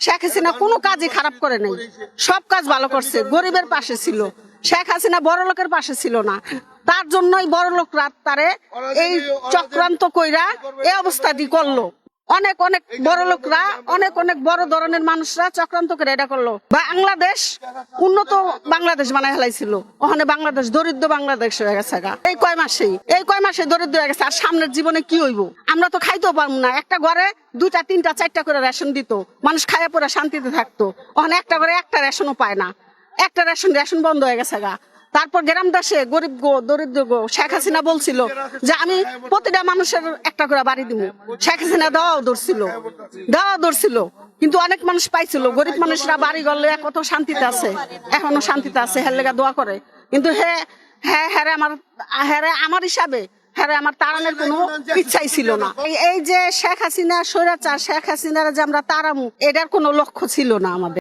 শেখ হাসিনা কোনো কাজই খারাপ করে নাই। সব কাজ ভালো করছে, গরিবের পাশে ছিল। শেখ হাসিনা বড় লোকের পাশে ছিল না। তার জন্যই বড় লোকরা তারে এই চক্রান্ত কইরা এ অবস্থা দি করল। অনেক অনেক বড় লোকরা, অনেক অনেক বড় ধরনের মানুষরা চক্রান্ত করে এটা করল। বাংলাদেশ উন্নত বাংলাদেশ বানায় হেলাইছিল ওখানে বাংলাদেশ দরিদ্র বাংলাদেশ হয়ে গেছে এই কয় মাসেই, এই কয় মাসে দরিদ্র হয়ে গেছে, আর সামনের জীবনে কি হইব? আমরা তো খাইতেও পারব না। একটা ঘরে দুইটা, তিনটা, চারটা করে রেশন দিত। মানুষ খাইয়া পরে শান্তিতে থাকতো। ওখানে একটা করে একটা রেশনও পায় না। একটা রেশন রেশন বন্ধ হয়ে গেছে গা। তারপর গ্রাম দাসে গরিব গো, দরিদ্র গো, শেখ হাসিনা বলছিল যে আমি প্রতিটা মানুষের একটা করে বাড়ি দিব শেখ হাসিনা দেওয়াও ধরছিল দেওয়াও ধরছিল। কিন্তু অনেক মানুষ পাইছিল, গরিব মানুষরা বাড়ি গড়লে কত শান্তিতে আছে, এখনও শান্তিতে আছে, হের লেগা দোয়া করে। কিন্তু হে হ্যাঁ হ্যাঁ আমার হ্যাঁ আমার হিসাবে হ্যাঁ আমার তাড়ানোর কোনো ইচ্ছাই ছিল না। এই যে শেখ হাসিনা স্বৈরাচার, শেখ হাসিনার যে আমরা তাড়ামু এটার কোনো লক্ষ্য ছিল না আমাদের।